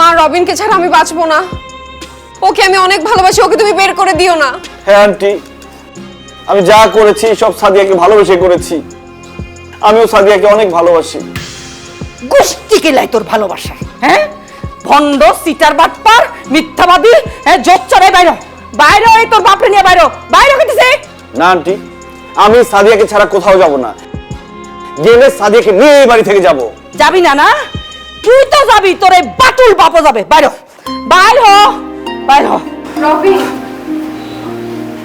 মা রবিনকে ছাড়া আমি বাঁচবো না। ওকে আমি অনেক ভালোবাসি ওকে তুমি বের করে দিও না। হ্যাঁ আন্টি। আমি যা করেছি সব সাদিয়াকে ভালোবেসে করেছি। আমিও সাদিয়াকে অনেক ভালোবাসি। গোষ্ঠী কেলাই তোর ভালোবাসা হ্যাঁ? ভণ্ড সিটার বাটপার মিথ্যাবাদী হ্যাঁ জোচ্চরে বাইর। বাইরে এই তোর বাপরে নিয়ে বাইর। বাইরে কেটেছে না আন্টি। আমি সাদিয়াকে ছাড়া কোথাও যাব না। গেলে সাদিয়াকে নিয়ে এই বাড়ি থেকে যাব। যাবি না না? তুই তো যাবি তোর এই বাটুল বাপও যাবে। বাইর বাইর হ। বাইর হ। রবিন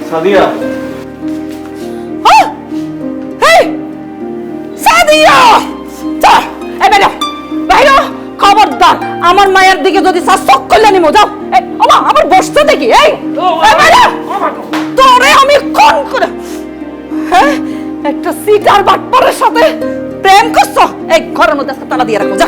সাদিয়া। হ্যাঁ? এই সাদিয়া! চা এই বাইর বাইর খবরদার আমার মায়ের দিকে যদি শাসক করলে নিমো যাও। এই ওমা আমার বসতে দেখি এই এই বাইর তোরে আমি কোন করে হ্যাঁ একটা সিটার বাটপারের সাথে প্রেম করছ? এই ঘরের মধ্যে আজকে তালা দিয়ে রাখো যা।